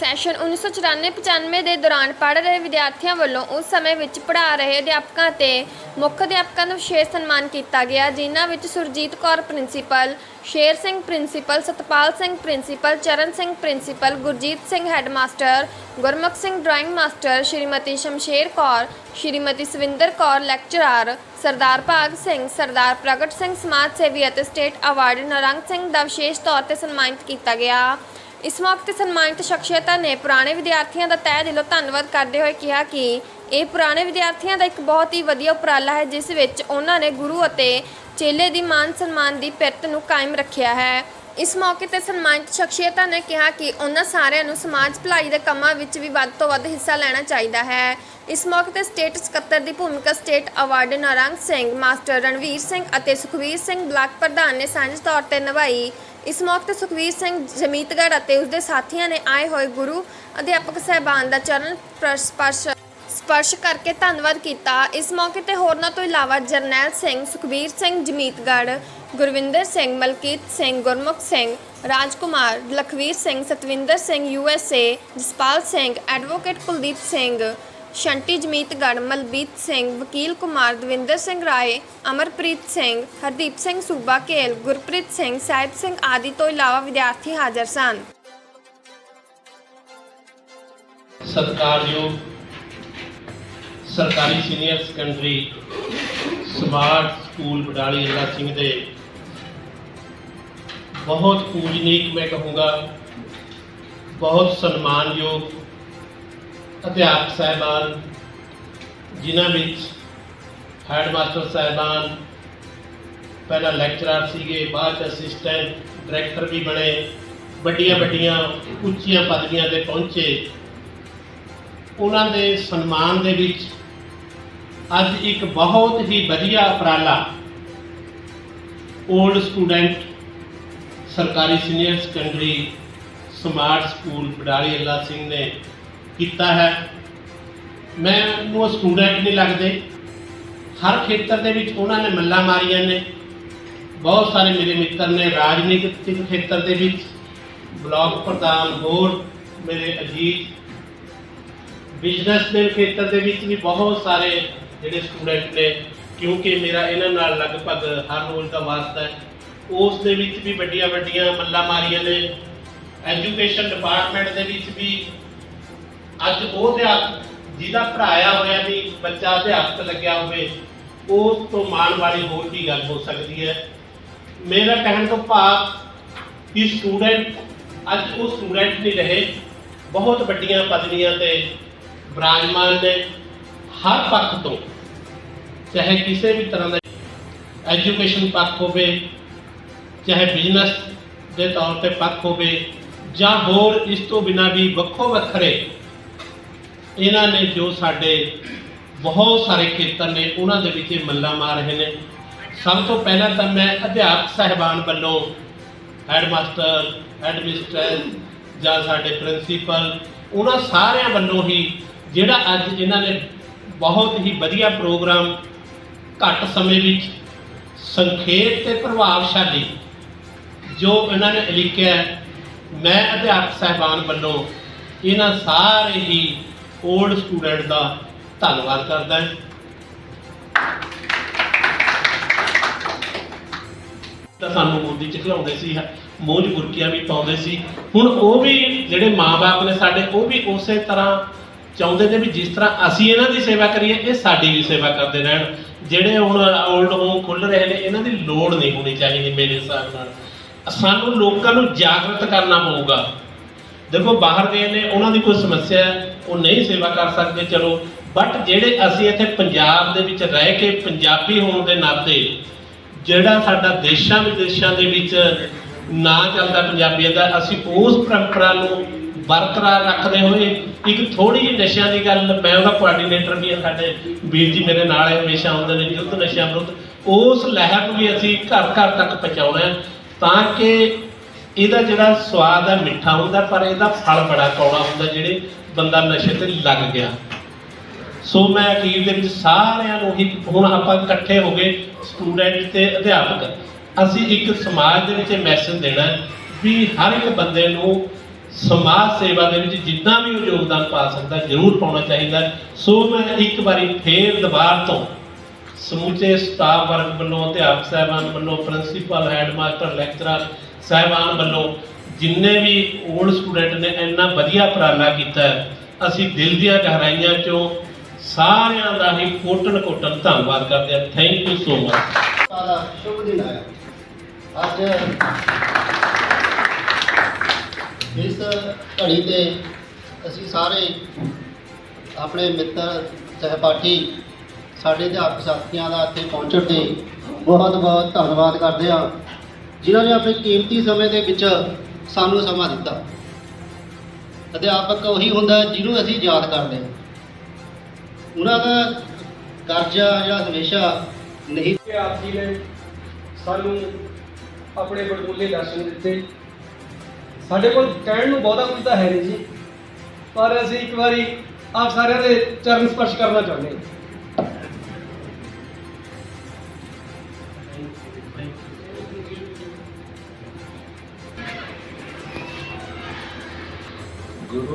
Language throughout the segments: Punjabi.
ਸੈਸ਼ਨ 1994-95 ਦੇ ਦੌਰਾਨ ਪੜ੍ਹ ਰਹੇ ਵਿਦਿਆਰਥੀਆਂ ਵੱਲੋਂ ਉਸ ਸਮੇਂ ਵਿੱਚ ਪੜ੍ਹਾ ਰਹੇ ਅਧਿਆਪਕਾਂ ਤੇ ਮੁੱਖ ਅਧਿਆਪਕਾਂ ਨੂੰ ਵਿਸ਼ੇਸ਼ ਸਨਮਾਨ ਕੀਤਾ ਗਿਆ, ਜਿਨ੍ਹਾਂ ਵਿੱਚ Surjit Kaur principal, Sher Singh principal, Satpal Singh principal, Charan Singh principal, Gurjit Singh headmaster, Gurmukh Singh drawing master, Shrimati Shamsher Kaur, Shrimati Swinder Kaur lecturer, Sardar Bhag Singh, Sardar Pargat Singh ਸਮਾਜ ਸੇਵੀ ਅਤੇ ਸਟੇਟ ਅਵਾਰਡ ਨਰੰਗ ਸਿੰਘ ਦਾ ਵਿਸ਼ੇਸ਼ ਤੌਰ ਤੇ ਸਨਮਾਨਿਤ ਕੀਤਾ ਗਿਆ। ਇਸ ਮੌਕੇ ਤੇ ਸਨਮਾਨਿਤ ਸ਼ਖਸੀਅਤਾਂ ਨੇ ਪੁਰਾਣੇ ਵਿਦਿਆਰਥੀਆਂ ਦਾ ਤਹਿ ਦਿਲੋਂ ਧੰਨਵਾਦ ਕਰਦੇ ਹੋਏ ਕਿਹਾ ਕਿ ਇਹ ਪੁਰਾਣੇ ਵਿਦਿਆਰਥੀਆਂ ਦਾ ਇੱਕ ਬਹੁਤ ਹੀ ਵਧੀਆ ਉਪਰਾਲਾ ਹੈ, ਜਿਸ ਵਿੱਚ ਉਹਨਾਂ ਨੇ ਗੁਰੂ ਅਤੇ ਚੇਲੇ ਦੀ ਮਾਨ ਸਨਮਾਨ ਦੀ ਪਿਰਤ ਨੂੰ ਕਾਇਮ ਰੱਖਿਆ ਹੈ। ਇਸ ਮੌਕੇ ਤੇ ਸਨਮਾਨਿਤ ਸ਼ਖਸੀਅਤਾਂ ਨੇ ਕਿਹਾ ਕਿ ਉਹਨਾਂ ਸਾਰਿਆਂ ਨੂੰ ਸਮਾਜ ਭਲਾਈ ਦੇ ਕੰਮਾਂ ਵਿੱਚ ਵੀ ਵੱਧ ਤੋਂ ਵੱਧ ਹਿੱਸਾ ਲੈਣਾ ਚਾਹੀਦਾ ਹੈ। ਇਸ ਮੌਕੇ ਤੇ ਸਟੇਟ ਸਕੱਤਰ ਦੀ ਭੂਮਿਕਾ state award Narang Singh, master Ranveer Singh ਅਤੇ ਸੁਖਵੀਰ ਸਿੰਘ ਬਲਾਕ ਪ੍ਰਧਾਨ ਨੇ ਸਾਂਝੇ ਤੌਰ ਤੇ ਨਿਭਾਈ ਇਸ ਮੌਕੇ ਤੇ ਸੁਖਵੀਰ ਸਿੰਘ ਜਮੀਤਗੜ੍ਹ ਅਤੇ ਉਸਦੇ ਸਾਥੀਆਂ ਨੇ ਆਏ ਹੋਏ ਗੁਰੂ ਅਧਿਆਪਕ ਸਹਿਬਾਨ ਦਾ ਚਰਨ ਸਪਰਸ਼ ਸਪਰਸ਼ ਕਰਕੇ ਧੰਨਵਾਦ ਕੀਤਾ। ਇਸ ਮੌਕੇ ਤੇ ਹੋਰਨਾਂ ਤੋਂ ਇਲਾਵਾ ਜਰਨੈਲ ਸਿੰਘ ਸੁਖਬੀਰ ਸਿੰਘ ਜਮੀਤਗੜ੍ਹ, ਗੁਰਵਿੰਦਰ ਸਿੰਘ, ਮਲਕੀਤ ਸਿੰਘ, ਗੁਰਮੁਖ ਸਿੰਘ, ਰਾਜਕੁਮਾਰ, ਲਖਵੀਰ ਸਿੰਘ, ਸਤਵਿੰਦਰ ਸਿੰਘ ਯੂਐਸਏ ਜਸਪਾਲ ਸਿੰਘ, ਐਡਵੋਕੇਟ ਕੁਲਦੀਪ ਸਿੰਘ ਸ਼ੰਟੀ ਜਮੀਤਗੜ੍ਹ ਮਲਬੀਤ ਸਿੰਘ, ਵਕੀਲ ਕੁਮਾਰ ਦਵਿੰਦਰ ਸਿੰਘ ਰਾਏ, ਅਮਰਪ੍ਰੀਤ ਸਿੰਘ, ਹਰਦੀਪ ਸਿੰਘ ਸੂਬਾ ਕੇਲ ਗੁਰਪ੍ਰੀਤ ਸਿੰਘ, ਸਾਹਿਬ ਸਿੰਘ ਆਦਿ ਤੋਂ ਇਲਾਵਾ ਵਿਦਿਆਰਥੀ ਹਾਜ਼ਰ ਸਨ। ਸਤਿਕਾਰਯੋਗ ਸਰਕਾਰੀ senior secondary smart school Badali Ala Singh ਦੇ ਬਹੁਤ ਪੂਜਨੀਕ ਮੈਂ ਕਹੂੰਗਾ, ਬਹੁਤ ਸਨਮਾਨਯੋਗ ਅਧਿਆਪਕ ਸਾਹਿਬਾਨ, ਜਿਨ੍ਹਾਂ ਵਿੱਚ ਹੈਡਮਾਸਟਰ ਸਾਹਿਬਾਨ, ਪਹਿਲਾਂ ਲੈਕਚਰਰ ਸੀਗੇ, ਬਾਅਦ 'ਚ ਅਸਿਸਟੈਂਟ ਡਾਇਰੈਕਟਰ ਵੀ ਬਣੇ, ਵੱਡੀਆਂ ਵੱਡੀਆਂ ਉੱਚੀਆਂ ਪਦਵੀਆਂ ਤੇ ਪਹੁੰਚੇ। ਉਹਨਾਂ ਦੇ ਸਨਮਾਨ ਦੇ ਵਿੱਚ ਅੱਜ ਇੱਕ ਬਹੁਤ ਹੀ ਵਧੀਆ ਉਪਰਾਲਾ 올ਡ ਸਟੂਡੈਂਟ ਸਰਕਾਰੀ senior secondary smart school Badali Ala Singh ਨੇ ਕੀਤਾ ਹੈ। ਮੈਨੂੰ ਸਟੂਡੈਂਟ ਨਹੀਂ ਲੱਗਦੇ। ਹਰ ਖੇਤਰ ਦੇ ਵਿੱਚ ਉਹਨਾਂ ਨੇ ਮੱਲਾਂ ਮਾਰੀਆਂ ਨੇ। ਬਹੁਤ ਸਾਰੇ ਮੇਰੇ ਮਿੱਤਰ ਨੇ ਰਾਜਨੀਤਿਕ ਖੇਤਰ ਦੇ ਵਿੱਚ, ਬਲਾਕ ਪ੍ਰਧਾਨ ਹੋਰ ਮੇਰੇ ਅਜੀਤ ਬਿਜ਼ਨਸ ਦੇ ਖੇਤਰ ਦੇ ਵਿੱਚ ਵੀ ਬਹੁਤ ਸਾਰੇ ਜਿਹੜੇ ਸਟੂਡੈਂਟ ਨੇ, ਕਿਉਂਕਿ ਮੇਰਾ ਇਹਨਾਂ ਨਾਲ ਲਗਭਗ ਹਰ ਰੋਜ਼ ਦਾ ਵਾਸਤਾ ਹੈ। ਉਸ ਦੇ ਵਿੱਚ ਵੀ ਵੱਡੀਆਂ ਵੱਡੀਆਂ ਮੱਲਾਂ ਮਾਰੀਆਂ ਨੇ। ਐਜੂਕੇਸ਼ਨ ਡਿਪਾਰਟਮੈਂਟ ਦੇ ਵਿੱਚ ਵੀ ਅੱਜ ਉਹ ਅਧਿਆਪਕ ਜਿਹਦਾ ਪੜਾਇਆ ਹੋਇਆ ਵੀ ਬੱਚਾ ਅਧਿਆਪਕ ਲੱਗਿਆ ਹੋਵੇ ਉਸ ਤੋਂ ਮਾਣ ਵਾਲੀ ਹੋਰ ਕੀ ਗੱਲ ਹੋ ਸਕਦੀ ਹੈ? ਮੇਰਾ ਕਹਿਣ ਤੋਂ ਭਾਵ ਕਿ ਸਟੂਡੈਂਟ ਅੱਜ ਉਹ ਸਟੂਡੈਂਟ ਨਹੀਂ ਰਹੇ, ਬਹੁਤ ਵੱਡੀਆਂ ਪਦਵੀਆਂ ਤੇ ਬਰਾਜਮਾਨ ਨੇ, ਹਰ ਪੱਖ ਤੋਂ, ਚਾਹੇ ਕਿਸੇ ਵੀ ਤਰ੍ਹਾਂ ਦਾ ਐਜੂਕੇਸ਼ਨ ਪੱਖ ਹੋਵੇ, ਚਾਹੇ ਬਿਜ਼ਨਸ ਦੇ ਤੌਰ ਤੇ ਪੱਖ ਹੋਵੇ, ਜਾਂ ਹੋਰ ਇਸ ਤੋਂ ਬਿਨਾ ਵੀ ਵੱਖੋ ਵੱਖਰੇ ਇਹਨਾਂ ਨੇ ਜੋ ਸਾਡੇ ਬਹੁਤ ਸਾਰੇ ਖੇਤਰ ਨੇ, ਉਹਨਾਂ ਦੇ ਵਿੱਚ ਇਹ ਮੱਲਾ ਮਾਰ ਰਹੇ ਨੇ। ਸਭ ਤੋਂ ਪਹਿਲਾਂ ਤਾਂ ਮੈਂ ਅਧਿਆਪਕ ਸਹਿਬਾਨ ਵੱਲੋਂ ਹੈਡਮਾਸਟਰ ਐਡਮਿਨਿਸਟਰ ਜਾਂ ਸਾਡੇ ਪ੍ਰਿੰਸੀਪਲ, ਉਹਨਾਂ ਸਾਰਿਆਂ ਵੱਲੋਂ ਹੀ ਜਿਹੜਾ ਅੱਜ ਇਹਨਾਂ ਨੇ ਬਹੁਤ ਹੀ ਵਧੀਆ ਪ੍ਰੋਗਰਾਮ ਘੱਟ ਸਮੇਂ ਵਿੱਚ ਸੰਖੇਪ ਤੇ ਪ੍ਰਭਾਵਸ਼ਾਲੀ ਜੋ ਇਹਨਾਂ ਨੇ ਲਿਖਿਆ ਮੈਂ ਅਧਿਆਪਕ ਸਹਿਬਾਨ ਵੱਲੋਂ ਇਹਨਾਂ ਸਾਰੇ ਹੀ 올ਡ ਸਟੂਡੈਂਟ ਦਾ ਧੰਨਵਾਦ ਕਰਦਾ ਹਾਂ। ਤਾਂ ਸਾਨੂੰ ਗੋਦੀ ਚ ਖਿਲਾਉਂਦੇ ਸੀ ਮੂੰਹ ਗੁਰਕੀਆਂ ਵੀ ਪਾਉਂਦੇ ਸੀ। ਹੁਣ ਉਹ ਵੀ ਜਿਹੜੇ ਮਾਪੇ ਨੇ ਸਾਡੇ, ਉਹ ਵੀ ਉਸੇ ਤਰ੍ਹਾਂ ਚਾਹੁੰਦੇ ਨੇ ਵੀ ਜਿਸ ਤਰ੍ਹਾਂ ਅਸੀਂ ਇਹਨਾਂ ਦੀ ਸੇਵਾ ਕਰੀਏ, ਇਹ ਸਾਡੀ ਵੀ ਸੇਵਾ ਕਰਦੇ ਰਹਿਣ। ਜਿਹੜੇ ਹੁਣ 올ਡ ਹੋਮ ਖੁੱਲ ਰਹੇ ਨੇ, ਇਹਨਾਂ ਦੀ ਲੋੜ ਨਹੀਂ ਹੋਣੀ ਚਾਹੀਦੀ ਮੇਰੇ ਹਿਸਾਬ ਨਾਲ। ਸਾਨੂੰ ਲੋਕਾਂ ਨੂੰ ਜਾਗਰਤ ਕਰਨਾ ਪਊਗਾ। ਦੇਖੋ ਬਾਹਰ ਗਏ ਨੇ ਉਹਨਾਂ ਦੀ ਕੋਈ ਸਮੱਸਿਆ ਹੈ, ਉਹ ਨਹੀਂ ਸੇਵਾ ਕਰ ਸਕਦੇ ਚਲੋ। ਬਟ ਜਿਹੜੇ ਅਸੀਂ ਇੱਥੇ ਪੰਜਾਬ ਦੇ ਵਿੱਚ ਰਹਿ ਕੇ ਪੰਜਾਬੀ ਹੋਣ ਦੇ ਨਾਤੇ ਜਿਹੜਾ ਸਾਡਾ ਦੇਸ਼ਾਂ ਵਿਦੇਸ਼ਾਂ ਦੇ ਵਿੱਚ ਨਾ ਚੱਲਦਾ ਪੰਜਾਬੀਅਤ ਦਾ ਅਸੀਂ ਉਸ ਪਰੰਪਰਾ ਨੂੰ ਬਰਕਰਾਰ ਰੱਖਦੇ ਹੋਏ ਇੱਕ ਥੋੜੀ ਜਿਹੀ ਨਸ਼ਿਆਂ ਦੀ ਗੱਲ ਮੈਂ ਉਹਦਾ ਕੋਆਰਡੀਨੇਟਰ ਵੀ ਹਾਂ ਸਾਡੇ ਵੀਰ ਜੀ ਮੇਰੇ ਨਾਲ ਹੈ, ਹਮੇਸ਼ਾ ਆਉਂਦੇ ਨੇ ਯੁੱਧ ਨਸ਼ਿਆਂ ਵਿਰੁੱਧ। ਉਸ ਲਹਿਰ ਨੂੰ ਵੀ ਅਸੀਂ ਘਰ ਘਰ ਤੱਕ ਪਹੁੰਚਾਉਣਾ ਤਾਂ ਕਿ ਇਹਦਾ ਜਿਹੜਾ ਸਵਾਦ ਹੈ ਮਿੱਠਾ ਹੁੰਦਾ, ਪਰ ਇਹਦਾ ਫਲ ਬੜਾ ਕੌੜਾ ਹੁੰਦਾ ਜਿਹੜੇ ਬੰਦਾ ਨਸ਼ੇ ਤੇ ਲੱਗ ਗਿਆ। ਸੋ ਮੈਂ ਅਖੀਰ ਦੇ ਵਿੱਚ ਸਾਰਿਆਂ ਨੂੰ ਹੀ, ਹੁਣ ਆਪਾਂ ਇਕੱਠੇ ਹੋ ਗਏ ਸਟੂਡੈਂਟ ਤੇ ਅਧਿਆਪਕ। ਅਸੀਂ ਇੱਕ ਸਮਾਜ ਦੇ ਵਿੱਚ ਮੈਸੇਜ ਦੇਣਾ ਵੀ ਹਰ ਇੱਕ ਬੰਦੇ ਨੂੰ ਸਮਾਜ ਸੇਵਾ ਦੇ ਵਿੱਚ ਜਿੰਨਾ ਵੀ ਉਹ ਯੋਗਦਾਨ ਪਾ ਸਕਦਾ, ਜ਼ਰੂਰ ਪਾਉਣਾ ਚਾਹੀਦਾ ਸੋ ਮੈਂ ਇੱਕ ਵਾਰੀ ਫੇਰ ਦੁਬਾਰ ਤੋਂ ਸਮੁੱਚੇ ਸਟਾਫ ਵਰਗ ਵੱਲੋਂ, ਅਧਿਆਪਕ ਸਾਹਿਬਾਨ ਵੱਲੋਂ, ਪ੍ਰਿੰਸੀਪਲ, ਹੈਡਮਾਸਟਰ, ਲੈਕਚਰਰ ਸਾਹਿਬਾਨ ਵੱਲੋਂ ਜਿੰਨੇ ਵੀ ਓਲਡ ਸਟੂਡੈਂਟ ਨੇ, ਇੰਨਾ ਵਧੀਆ ਉਪਰਾਲਾ ਕੀਤਾ ਅਸੀਂ ਦਿਲ ਦੀਆਂ ਗਹਿਰਾਈਆਂ ਚੋਂ ਸਾਰਿਆਂ ਦਾ ਹੀ ਕੋਟਨ ਕੋਟਨ ਧੰਨਵਾਦ ਕਰਦੇ ਹਾਂ। ਥੈਂਕ ਯੂ ਸੋ ਮਚ ਦਾ ਸ਼ੁਭ ਦਿਨ ਹੈ ਅੱਜ ਇਸ ਘੜੀ ਤੇ ਅਸੀਂ ਸਾਰੇ ਆਪਣੇ ਮਿੱਤਰ, ਸਹਿਪਾਠੀ, ਸਾਡੇ ਅਧਿਆਪਕ ਸਾਥੀਆਂ ਦਾ ਇੱਥੇ ਪਹੁੰਚਣ ਤੇ ਬਹੁਤ ਬਹੁਤ ਧੰਨਵਾਦ ਕਰਦੇ ਹਾਂ। ਜਿਨ੍ਹਾਂ ਨੇ ਆਪਣੇ ਕੀਮਤੀ ਸਮੇਂ ਦੇ ਵਿੱਚ ਸਾਨੂੰ ਸਮਾਂ ਦਿੱਤਾ। ਅਧਿਆਪਕ ਉਹੀ ਹੁੰਦਾ ਜਿਹਨੂੰ ਅਸੀਂ ਯਾਦ ਕਰਦੇ ਹਾਂ। ਉਹਨਾਂ ਦਾ ਕਰਜ਼ਾ ਜਾਂ ਹਮੇਸ਼ਾ ਨਹੀਂ ਕਿ ਆਪ ਜੀ ਨੇ ਸਾਨੂੰ ਆਪਣੇ ਬੜਮੁੱਲੇ ਦਰਸ਼ਨ ਦਿੱਤੇ। ਸਾਡੇ ਕੋਲ ਕਹਿਣ ਨੂੰ ਬਹੁਤਾ ਕੁਝ ਤਾਂ ਹੈ ਨਹੀਂ ਜੀ। ਪਰ ਅਸੀਂ ਇੱਕ ਵਾਰੀ ਆਪ ਸਾਰਿਆਂ ਦੇ ਚਰਨ ਸਪਰਸ਼ ਕਰਨਾ ਚਾਹੁੰਦੇ ਹਾਂ।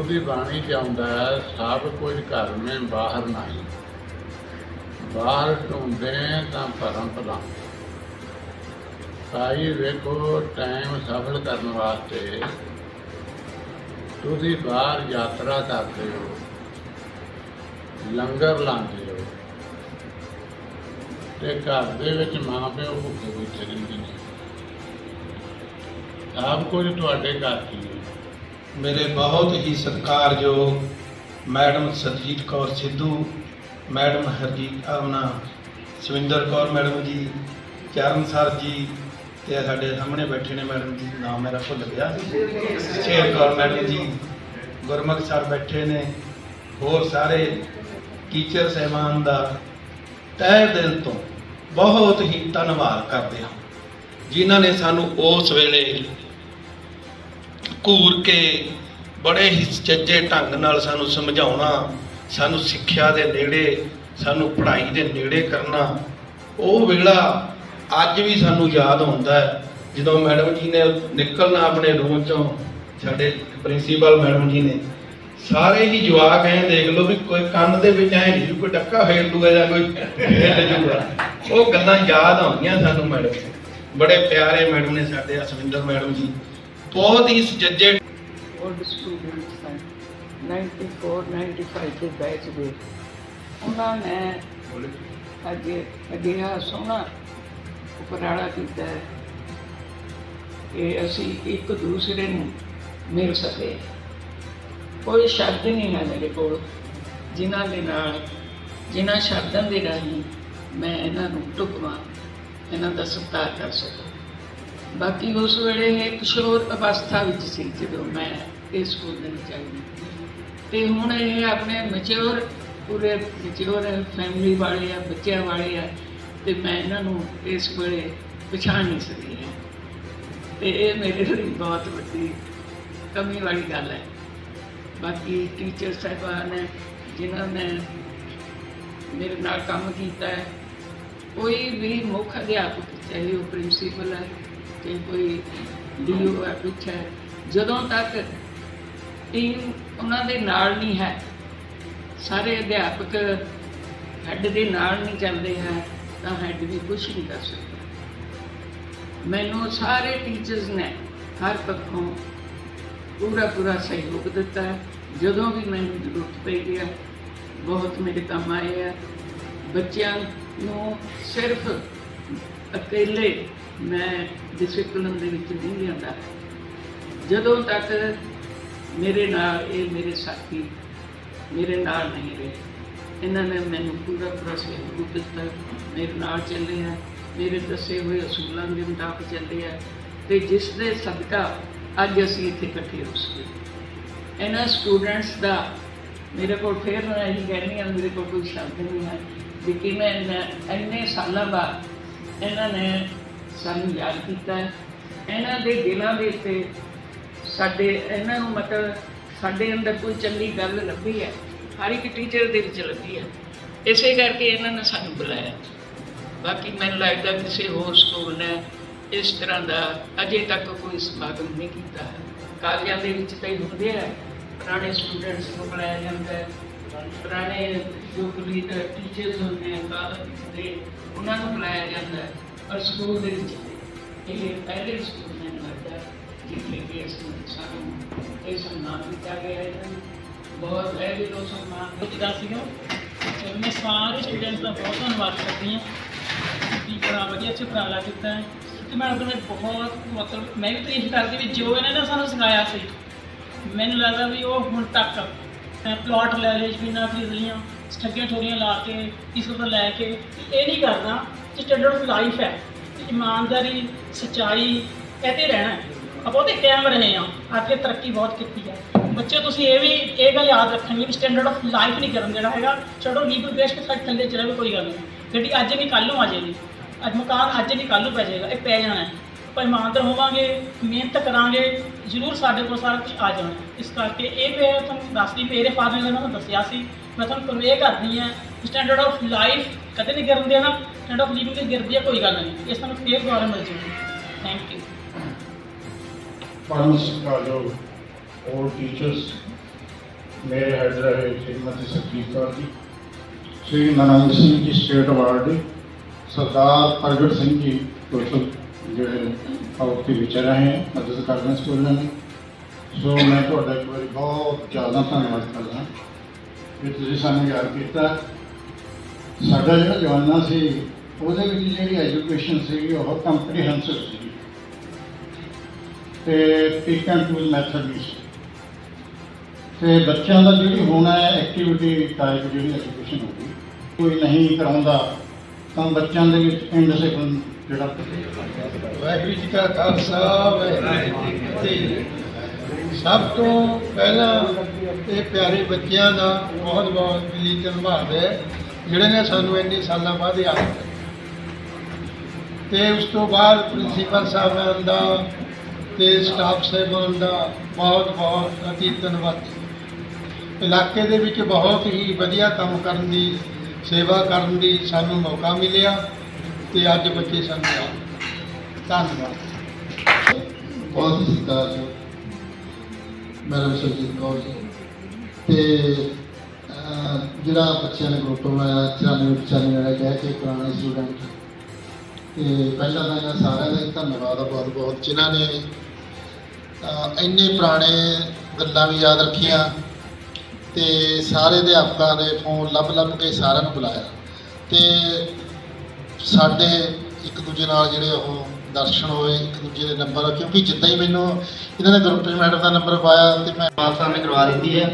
ਦੀ ਬਾਣੀ ਚ ਆਉਂਦਾ ਹੈ, ਸਭ ਕੁਝ ਘਰ ਮੈਂ ਬਾਹਰ ਨਹੀਂ। ਬਾਹਰ ਢੂੰਡੇ ਤਾਂ ਭਰਮ ਭਲਾ ਸਾਈ ਵੇਖੋ ਟਾਈਮ ਸਫਲ ਕਰਨ ਵਾਸਤੇ ਤੁਸੀਂ ਬਾਹਰ ਯਾਤਰਾ ਕਰਦੇ ਹੋ, ਲੰਗਰ ਲਾਉਂਦੇ ਹੋ ਤੇ ਘਰ ਦੇ ਵਿੱਚ ਮਾਂ ਪਿਓ ਭੁੱਖੇ ਬੈਠੇ ਰਹਿੰਦੇ ਨੇ। ਸਭ ਕੁਝ ਤੁਹਾਡੇ ਘਰ ਕੀ ਮੇਰੇ ਬਹੁਤ ਹੀ ਸਤਿਕਾਰਯੋਗ ਮੈਡਮ ਸਰਜੀਤ ਕੌਰ ਸਿੱਧੂ, ਮੈਡਮ ਹਰਜੀਤ ਆਪਣਾ ਸਵਿੰਦਰ ਕੌਰ ਮੈਡਮ ਜੀ, ਚਰਨ ਸਰ ਜੀ ਤੇ ਸਾਡੇ ਸਾਹਮਣੇ ਬੈਠੇ ਨੇ ਮੈਡਮ ਜੀ, ਨਾਮ ਮੇਰਾ ਭੁੱਲ ਗਿਆ। ਸ਼ੇਰ ਕੌਰ ਮੈਡਮ ਜੀ, ਗੁਰਮੁਖ ਸਰ ਬੈਠੇ ਨੇ, ਹੋਰ ਸਾਰੇ ਟੀਚਰ ਸਹਿਬਾਨ ਦਾ ਤਹਿ ਦਿਲ ਤੋਂ ਬਹੁਤ ਹੀ ਧੰਨਵਾਦ ਕਰਦੇ ਹਾਂ। ਜਿਨ੍ਹਾਂ ਨੇ ਸਾਨੂੰ ਉਸ ਵੇਲੇ ਘੂਰ ਕੇ ਬੜੇ ਹੀ ਚੱਜੇ ਢੰਗ ਨਾਲ ਸਾਨੂੰ ਸਮਝਾਉਣਾ, ਸਾਨੂੰ ਸਿੱਖਿਆ ਦੇ ਨੇੜੇ, ਸਾਨੂੰ ਪੜ੍ਹਾਈ ਦੇ ਨੇੜੇ ਕਰਨਾ, ਉਹ ਵੇਲਾ ਅੱਜ ਵੀ ਸਾਨੂੰ ਯਾਦ ਆਉਂਦਾ ਹੈ। ਜਦੋਂ ਮੈਡਮ ਜੀ ਨੇ ਨਿਕਲਣਾ ਆਪਣੇ ਰੂਮ ਚੋਂ, ਸਾਡੇ ਪ੍ਰਿੰਸੀਪਲ ਮੈਡਮ ਜੀ ਨੇ, ਸਾਰੇ ਹੀ ਜਵਾਕ ਐ ਦੇਖ ਲਓ ਵੀ ਕੋਈ ਕੰਨ ਦੇ ਵਿੱਚ ਐ ਨਹੀਂ, ਕੋਈ ਡੱਕਾ ਫੇਰ ਲੂਗਾ ਜਾਂ ਕੋਈ ਹਿੱਲ ਜੂਗਾ ਉਹ ਗੱਲਾਂ ਯਾਦ ਆਉਂਦੀਆਂ ਸਾਨੂੰ ਮੈਡਮ ਬੜੇ ਪਿਆਰੇ ਮੈਡਮ ਨੇ ਸਾਡੇ ਅਸਵਿੰਦਰ ਮੈਡਮ ਜੀ। ਬਹੁਤ ਹੀ ਸੁਜੱਜੇ ਓਲਡ ਸਟੂਡੈਂਟਸ ਸਨ 94 95 ਦੇ ਬੈਚ ਦੇ। ਉਹਨਾਂ ਨੇ ਅਜੇ ਅਜਿਹਾ ਸੋਹਣਾ ਉਪਰਾਲਾ ਕੀਤਾ ਹੈ ਕਿ ਅਸੀਂ ਇੱਕ ਦੂਸਰੇ ਨੂੰ ਮਿਲ ਸਕੇ। ਕੋਈ ਸ਼ਬਦ ਨਹੀਂ ਹੈ ਮੇਰੇ ਕੋਲ ਜਿਨ੍ਹਾਂ ਦੇ ਨਾਲ ਜਿਨ੍ਹਾਂ ਸ਼ਬਦਾਂ ਦੇ ਰਾਹੀਂ ਮੈਂ ਇਹਨਾਂ ਨੂੰ ਟੁਕਵਾ ਇਹਨਾਂ ਦਾ ਸਤਿਕਾਰ ਕਰ ਸਕਾਂ। ਬਾਕੀ ਉਸ ਵੇਲੇ ਇਹ ਕਿਸ਼ੋਰ ਅਵਸਥਾ ਵਿੱਚ ਸੀ ਜਦੋਂ ਮੈਂ ਇਸ ਸਕੂਲ ਦੇ ਵਿੱਚ ਆਈ। ਤੇ ਹੁਣ ਇਹ ਆਪਣੇ ਮੈਚੁਰ ਪੂਰੇ ਮੈਚੁਰ ਫੈਮਿਲੀ ਵਾਲੇ ਆ, ਬੱਚਿਆਂ ਵਾਲੇ ਆ, ਤੇ ਮੈਂ ਇਹਨਾਂ ਨੂੰ ਇਸ ਵੇਲੇ ਪਛਾਣ ਨਹੀਂ ਸਕੀ ਹੈ। ਤੇ ਇਹ ਮੇਰੇ ਲਈ ਬਹੁਤ ਵੱਡੀ ਕਮੀ ਵਾਲੀ ਗੱਲ ਹੈ। ਬਾਕੀ ਟੀਚਰ ਸਾਹਿਬਾਨ ਨੇ, ਜਿਨ੍ਹਾਂ ਨੇ ਮੇਰੇ ਨਾਲ ਕੰਮ ਕੀਤਾ ਹੈ, ਕੋਈ ਵੀ ਮੁੱਖ ਅਧਿਆਪਕ, ਚਾਹੇ ਉਹ ਪ੍ਰਿੰਸੀਪਲ ਹੈ ਤੇ ਕੋਈ ਡੀਓ ਹੈ, ਕੁਛ ਹੈ। ਜਦੋਂ ਤੱਕ ਟੀਮ ਉਹਨਾਂ ਦੇ ਨਾਲ ਨਹੀਂ ਹੈ, ਸਾਰੇ ਅਧਿਆਪਕ ਹੈੱਡ ਦੇ ਨਾਲ ਨਹੀਂ ਚੱਲਦੇ ਹੈ, ਤਾਂ ਹੈੱਡ ਵੀ ਕੁਝ ਨਹੀਂ ਕਰ ਸਕਦਾ। ਮੈਨੂੰ ਸਾਰੇ ਟੀਚਰਸ ਨੇ ਹਰ ਪੱਖੋਂ ਪੂਰਾ ਪੂਰਾ ਸਹਿਯੋਗ ਦਿੱਤਾ ਜਦੋਂ ਵੀ ਮੈਨੂੰ ਜ਼ਰੂਰਤ ਪਈ ਹੈ, ਬਹੁਤ ਮੇਰੇ ਕੰਮ ਆਏ ਆ ਬੱਚਿਆਂ ਨੂੰ ਸਿਰਫ ਅਕੇਲੇ ਮੈਂ ਡਿਸਪਲਿਨ ਦੇ ਵਿੱਚ ਨਹੀਂ ਲਿਆਂਦਾ। ਜਦੋਂ ਤੱਕ ਮੇਰੇ ਨਾਲ ਇਹ ਮੇਰੇ ਸਾਥੀ ਮੇਰੇ ਨਾਲ ਨਹੀਂ ਰਹੇ, ਇਹਨਾਂ ਨੇ ਮੈਨੂੰ ਪੂਰਾ ਪੂਰਾ ਸਹਿਯੋਗ ਦਿੱਤਾ। ਮੇਰੇ ਨਾਲ ਚੱਲੇ ਆ, ਮੇਰੇ ਦੱਸੇ ਹੋਏ ਅਸੂਲਾਂ ਦੇ ਮੁਤਾਬਕ ਚੱਲੇ ਆ ਤੇ ਜਿਸ ਦੇ ਸਦਕਾ ਅੱਜ ਅਸੀਂ ਇੱਥੇ ਇਕੱਠੇ ਹੋ ਸਕੇ। ਇਹਨਾਂ ਸਟੂਡੈਂਟਸ ਦਾ ਮੇਰੇ ਕੋਲ ਫੇਰ ਮੈਂ ਕਹਿੰਦੀ ਹਾਂ, ਮੇਰੇ ਕੋਲ ਕੋਈ ਸ਼ਬਦ ਨਹੀਂ ਹੈ ਲੇਕਿਨ ਇਹਨਾਂ- ਇੰਨੇ ਸਾਲਾਂ ਬਾਅਦ ਇਹਨਾਂ ਨੇ ਸਾਨੂੰ ਯਾਦ ਕੀਤਾ। ਇਹਨਾਂ ਦੇ ਦਿਲਾਂ ਦੇ ਉੱਤੇ ਸਾਡੇ, ਇਹਨਾਂ ਨੂੰ ਮਤਲਬ ਸਾਡੇ ਅੰਦਰ ਕੋਈ ਚੰਗੀ ਗੱਲ ਲੱਭੀ ਹੈ। ਹਰ ਇੱਕ ਟੀਚਰ ਦੇ ਵਿੱਚ ਲੱਭੀ ਹੈ। ਇਸੇ ਕਰਕੇ ਇਹਨਾਂ ਨੇ ਸਾਨੂੰ ਬੁਲਾਇਆ। ਬਾਕੀ ਮੈਨੂੰ ਲੱਗਦਾ ਕਿਸੇ ਹੋਰ ਸਕੂਲ ਨੇ ਇਸ ਤਰ੍ਹਾਂ ਦਾ ਅਜੇ ਤੱਕ ਕੋਈ ਸਮਾਗਮ ਨਹੀਂ ਕੀਤਾ ਹੈ। ਕਾਲਜਾਂ ਦੇ ਵਿੱਚ ਕਈ ਹੁੰਦੇ ਆ। ਪੁਰਾਣੇ ਸਟੂਡੈਂਟਸ ਨੂੰ ਬੁਲਾਇਆ ਜਾਂਦਾ ਹੈ। ਪੁਰਾਣੇ ਜੋ ਲੀਡਰ ਟੀਚਰਸ ਹੁੰਦੇ ਆ, ਕਾਲਜ ਦੇ ਉਹਨਾਂ ਨੂੰ ਬੁਲਾਇਆ ਜਾਂਦਾ ਹੈ ਪਰ ਸਕੂਲ ਦੇ ਵਿੱਚ ਇਹ ਪਹਿਲੇ ਸਕੂਲ ਮੈਨੂੰ ਲੱਗਦਾ ਜਿੱਥੇ ਕਿ ਅਸੀਂ ਸਾਨੂੰ ਇਹ ਸਨਮਾਨ ਦਿੱਤਾ ਗਿਆ ਹੈ। ਬਹੁਤ ਹੈ ਵੀ ਲੋ ਸਨਮਾਨ ਦਿੱਤਾ ਸੀਗਾ ਮੈਂ ਸਾਰੇ ਸਟੂਡੈਂਟਸ ਦਾ ਬਹੁਤ ਧੰਨਵਾਦ ਕਰਦੀ ਹਾਂ। ਕਿ ਬੜਾ ਵਧੀਆ ਚ ਉਪਰਾਲਾ ਕੀਤਾ ਹੈ। ਤੇ ਮੈਂ ਉਹਦੇ ਬਹੁਤ ਮਤਲਬ ਮੈਂ ਵੀ ਤਾਰੀਫ ਕਰਦੀ ਵੀ ਜੋ ਇਹਨਾਂ ਨੇ ਸਾਨੂੰ ਸਿਖਾਇਆ ਸੀ, ਮੈਨੂੰ ਲੱਗਦਾ ਵੀ ਉਹ ਹੁਣ ਤੱਕ ਪਲਾਟ ਲੈ ਲਏ ਜ਼ਮੀਨਾਂ ਖਰੀਦ ਲਈਆਂ ਠੱਗੀਆਂ ਠੋਰੀਆਂ ਲਾ ਕੇ ਕਿਸੇ ਤੋਂ ਲੈ ਕੇ ਇਹ ਨਹੀਂ ਕਰਨਾ ਕਿ ਸਟੈਂਡਰਡ ਆਫ ਲਾਈਫ ਹੈ ਇਮਾਨਦਾਰੀ, ਸਚਾਈ ਇਹਤੇ ਰਹਿਣਾ ਹੈ। ਆਪਾਂ ਉਹਦੇ ਕਾਇਮ ਰਹੇ ਹਾਂ, ਅੱਗੇ ਤਰੱਕੀ ਬਹੁਤ ਕੀਤੀ ਹੈ। ਬੱਚੇ, ਤੁਸੀਂ ਇਹ ਵੀ, ਇਹ ਗੱਲ ਯਾਦ ਰੱਖਣੀ ਵੀ ਸਟੈਂਡਰਡ ਆਫ ਲਾਈਫ ਨਹੀਂ ਕਰਨ ਦੇਣਾ ਹੈਗਾ। ਚਲੋ ਲੀਗਲ ਕੋਈ ਤੇ ਸਾਡੇ ਥੱਲੇ ਚਲੇ ਕੋਈ ਗੱਲ ਨਹੀਂ। ਗੱਡੀ ਅੱਜ ਨਹੀਂ, ਕੱਲ੍ਹ ਨੂੰ ਆ ਜਾਏਗੀ। ਅੱਜ ਮਕਾਨ ਅੱਜ ਨਹੀਂ, ਕੱਲ੍ਹ ਨੂੰ ਪੈ ਜਾਏਗਾ। ਇਹ ਪੈ ਜਾਣਾ ਹੈ। ਆਪਾਂ ਇਮਾਨਦਾਰ ਹੋਵਾਂਗੇ, ਮਿਹਨਤ ਕਰਾਂਗੇ, ਜ਼ਰੂਰ ਸਾਡੇ ਕੋਲ ਸਾਰਾ ਕੁਝ ਆ ਜਾਣਾ ਹੈ। ਇਸ ਕਰਕੇ ਇਹ ਮੈਂ ਤੁਹਾਨੂੰ ਦੱਸਦੀ, ਮੇਰੇ ਫਾਦਰ ਨੇ ਮੈਨੂੰ ਦੱਸਿਆ ਸੀ ਮੈਂ ਤੁਹਾਨੂੰ ਕਨਵੇ ਕਰਦੀ ਹਾਂ ਸਟੈਂਡਰਡ ਆਫ ਲਾਈਫ ਕਦੇ ਨਹੀਂ ਗਿਰਨ ਦੇਣਾ ਸਟੈਂਡਰਡ ਆਫ ਲਿਵਿੰਗ ਤੇ ਗਿਰਦੀ ਹੈ ਕੋਈ ਗੱਲ ਨਹੀਂ ਇਹ ਸਾਨੂੰ ਫੇਰ ਦੁਆਰਾ ਮਿਲ ਜੂਗੀ ਥੈਂਕ ਯੂ ਪਰਮ ਸਤਿਕਾਰਯੋਗ ਔਰ ਟੀਚਰਸ ਮੇਰੇ ਹੈਡ ਰਹੇ ਸ਼੍ਰੀਮਤੀ ਸਰਜੀਤ ਕੌਰ ਜੀ ਸ਼੍ਰੀ ਮਨੰਦ ਸਿੰਘ ਜੀ ਸਟੇਟ ਅਵਾਰਡ ਸਰਦਾਰ ਪ੍ਰਗਟ ਸਿੰਘ ਜੀ ਟੋਟਲ ਜਿਹੜੇ ਆਉਤੀ ਵਿਚਾਰ ਰਹੇ ਹੈ ਮਦਦ ਕਰਦੇ ਸਕੂਲਾਂ ਨੇ ਸੋ ਮੈਂ ਤੁਹਾਡਾ ਇੱਕ ਵਾਰੀ ਬਹੁਤ ਜ਼ਿਆਦਾ ਧੰਨਵਾਦ ਕਰਦਾ ਕਿ ਤੁਸੀਂ ਸਾਨੂੰ ਯਾਦ ਕੀਤਾ। ਸਾਡਾ ਜਿਹੜਾ ਜਵਾਨਾ ਸੀ, ਉਹਦੇ ਵਿੱਚ ਜਿਹੜੀ ਐਜੂਕੇਸ਼ਨ ਸੀਗੀ, ਉਹ ਕੰਪਰੀਹੈਂਸਿਵ ਸੀ ਤੇ ਪਿਕ ਐਂਡ ਟੂਲ ਮੈਥਡ ਵੀ ਸੀ। ਤੇ ਬੱਚਿਆਂ ਦਾ ਜਿਹੜੀ ਹੋਣਾ ਹੈ ਐਕਟੀਵਿਟੀ ਟਾਈਪ ਜਿਹੜੀ ਐਜੂਕੇਸ਼ਨ ਹੋਊਗੀ ਕੋਈ ਨਹੀਂ ਕਰਾਉਂਦਾ, ਤਾਂ ਬੱਚਿਆਂ ਦੇ ਵਿੱਚ ਇਨਡਿਸਪਲਿਨ ਜਿਹੜਾ ਵਾਹਿਗੁਰੂ ਜੀ ਕਾ ਖਾਲਸਾ, ਵਾਹਿਗੁਰੂ ਜੀ ਕੀ ਫਤਿਹ। ਸਭ ਤੋਂ ਪਹਿਲਾਂ ਇਹ ਪਿਆਰੇ ਬੱਚਿਆਂ ਦਾ ਬਹੁਤ ਬਹੁਤ ਦਿਲੀ ਧੰਨਵਾਦ ਹੈ, ਜਿਹੜੇ ਨੇ ਸਾਨੂੰ ਇੰਨੇ ਸਾਲਾਂ ਬਾਅਦ ਯਾਦ ਕੀਤਾ। ਤੇ ਉਸ ਤੋਂ ਬਾਅਦ ਪ੍ਰਿੰਸੀਪਲ ਸਾਹਿਬਾਨ ਦਾ ਤੇ ਸਟਾਫ ਸਾਹਿਬਾਨ ਦਾ ਬਹੁਤ ਬਹੁਤ ਅਤੀ ਧੰਨਵਾਦ। ਇਲਾਕੇ ਦੇ ਵਿੱਚ ਬਹੁਤ ਹੀ ਵਧੀਆ ਕੰਮ ਕਰਨ ਦੀ, ਸੇਵਾ ਕਰਨ ਦੀ ਸਾਨੂੰ ਮੌਕਾ ਮਿਲਿਆ ਤੇ ਅੱਜ ਬੱਚੇ ਸਾਨੂੰ ਯਾਦ ਧੰਨਵਾਦ। ਬਹੁਤ ਹੀ ਸਤਿਕਾਰਯੋਗ ਮੈਡਮ ਸੁਰਜੀਤ ਕੌਰ ਜੀ। ਤੇ ਜਿਹੜਾ ਬੱਚਿਆਂ ਨੇ ਗਰੁੱਪ ਬਣਾਇਆ 94 95 ਵਾਲਾ ਕਹਿ ਕੇ ਪੁਰਾਣੇ ਸਟੂਡੈਂਟ ਤੇ ਪਹਿਲਾਂ ਤਾਂ ਇਹਨਾਂ ਸਾਰਿਆਂ ਦਾ ਹੀ ਧੰਨਵਾਦ ਆ ਬਹੁਤ ਬਹੁਤ, ਜਿਨ੍ਹਾਂ ਨੇ ਇੰਨੇ ਪੁਰਾਣੇ ਗੱਲਾਂ ਵੀ ਯਾਦ ਰੱਖੀਆਂ ਤੇ ਸਾਰੇ ਅਧਿਆਪਕਾਂ ਦੇ ਫੋਨ ਲੱਭ ਲੱਭ ਕੇ ਸਾਰਿਆਂ ਨੂੰ ਬੁਲਾਇਆ। ਤੇ ਸਾਡੇ ਇੱਕ ਦੂਜੇ ਨਾਲ ਜਿਹੜੇ ਉਹ ਦਰਸ਼ਨ ਹੋਏ ਇੱਕ ਦੂਜੇ ਦੇ ਨੰਬਰ, ਕਿਉਂਕਿ ਜਿੱਦਾਂ ਹੀ ਮੈਨੂੰ ਇਹਨਾਂ ਨੇ ਗੁਰਪ੍ਰੀਤ ਮੈਡਮ ਦਾ ਨੰਬਰ ਪਾਇਆ ਤੇ ਮੈਂ ਆਪ ਨੇ ਕਰਵਾ ਦਿੱਤੀ ਹੈ।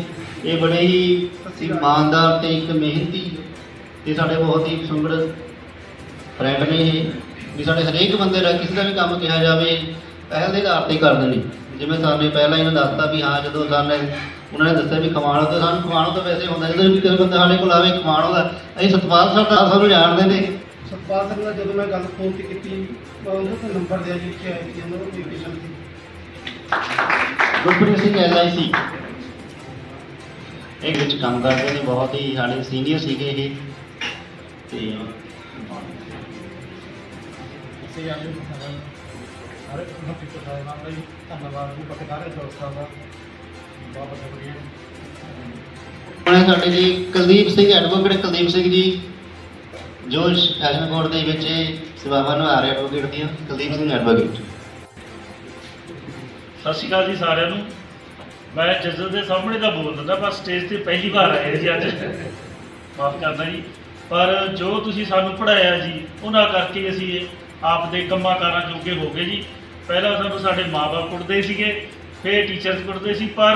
ਇਹ ਬੜੇ ਹੀ ਇਮਾਨਦਾਰ ਤੇ ਇੱਕ ਮਿਹਨਤੀ ਤੇ ਸਾਡੇ ਬਹੁਤ ਹੀ ਸੁੰਦਰ ਫਰੈਂਡ ਨੇ ਇਹ, ਵੀ ਸਾਡੇ ਹਰੇਕ ਬੰਦੇ ਦਾ ਕਿਸੇ ਦਾ ਵੀ ਕੰਮ ਕਿਹਾ ਜਾਵੇ, ਪਹਿਲ ਦੇ ਆਧਾਰ ਤੇ ਕਰਦੇ ਨੇ ਜਿਵੇਂ ਸਾਨੂੰ ਪਹਿਲਾਂ ਇਹਨਾਂ ਦੱਸਤਾ ਵੀ ਹਾਂ, ਜਦੋਂ ਸਾਨੂੰ ਉਹਨਾਂ ਨੇ ਦੱਸਿਆ ਵੀ ਖਮਾਣੋ ਤੋਂ ਸਾਨੂੰ ਖਮਾਣੋ ਤੋਂ ਵੈਸੇ ਹੁੰਦਾ, ਜਦੋਂ ਵੀ ਕਿਸੇ ਬੰਦਾ ਸਾਡੇ ਕੋਲ ਆਵੇ ਖਮਾਣੋ ਦਾ ਅਸੀਂ ਸਤਪਾਲ ਸਾਹਿਬ ਦਾ ਸਾਨੂੰ ਜਾਣਦੇ ਨੇ। ਸਿੰਘ ਨਾਲ ਜਦੋਂ ਮੈਂ ਗੱਲ ਫੋਨ ਤੇ ਕੀਤੀ ਮੈਂ ਉਹਨਾਂ ਦਾ ਨੰਬਰ ਦਿਆ ਜੀ ਕਿ ਆਈ ਸੀ ਉਹਨਾਂ ਨੂੰ ਇਨਵੀਟੇਸ਼ਨ ਸੀ। ਗੁਰਪ੍ਰੀਤ ਸਿੰਘ ਐਲਆਈਸੀ। ਇਹ ਵਿੱਚ ਕੰਮ ਕਰਦੇ ਨੇ ਬਹੁਤ ਹੀ ਸਾਡੇ ਸੀਨੀਅਰ ਸੀਗੇ ਇਹ। ਤੇ ਹਰ ਇੱਕ ਨੂੰ ਟੀਚਰ ਸਾਹਿਬਾਨ ਦਾ ਹੀ ਧੰਨਵਾਦ ਜੀ ਪੱਤਰਕਾਰ ਦੋਸਤਾਂ ਦਾ। ਬਹੁਤ ਬਹੁਤ ਸ਼ੁਕਰੀਆ। ਆਪਣੇ ਸਾਡੇ ਜੀ ਕੁਲਦੀਪ ਸਿੰਘ ਐਡਵੋਕੇਟ ਕੁਲਦੀਪ ਸਿੰਘ ਜੀ। ਜੋ ਫੈਸ਼ਨ ਕੋਰਟ ਦੇ ਵਿੱਚ ਇਹ ਸੇਵਾਵਾਂ ਨਿਭਾ ਰਹੇ ਐਡਵੋਕੇਟ ਦੀਆਂ ਕੁਲਦੀਪ ਸਿੰਘ ਐਡਵੋਕੇਟ ਸਤਿ ਸ਼੍ਰੀ ਅਕਾਲ ਜੀ ਸਾਰਿਆਂ ਨੂੰ। ਮੈਂ ਜੱਜਲ ਦੇ ਸਾਹਮਣੇ ਤਾਂ ਬੋਲ ਦਿੰਦਾ, ਪਰ ਸਟੇਜ ਤੇ ਪਹਿਲੀ ਵਾਰ ਆਇਆ ਜੀ ਅੱਜ। ਮਾਫ ਕਰਨਾ ਜੀ। ਪਰ ਜੋ ਤੁਸੀਂ ਸਾਨੂੰ ਪੜਾਇਆ ਜੀ, ਉਹਨਾਂ ਕਰਕੇ ਅਸੀਂ ਇਹ ਆਪ ਦੇ ਕੰਮਾਂ ਕਾਰਾਂ ਜੋਗੇ ਹੋ ਗਏ ਜੀ। ਪਹਿਲਾਂ ਸਾਨੂੰ ਸਾਡੇ ਮਾਪੇ ਕੁੱਟਦੇ ਸੀਗੇ, ਫਿਰ ਟੀਚਰਸ ਕੁੱਟਦੇ ਸੀ, ਪਰ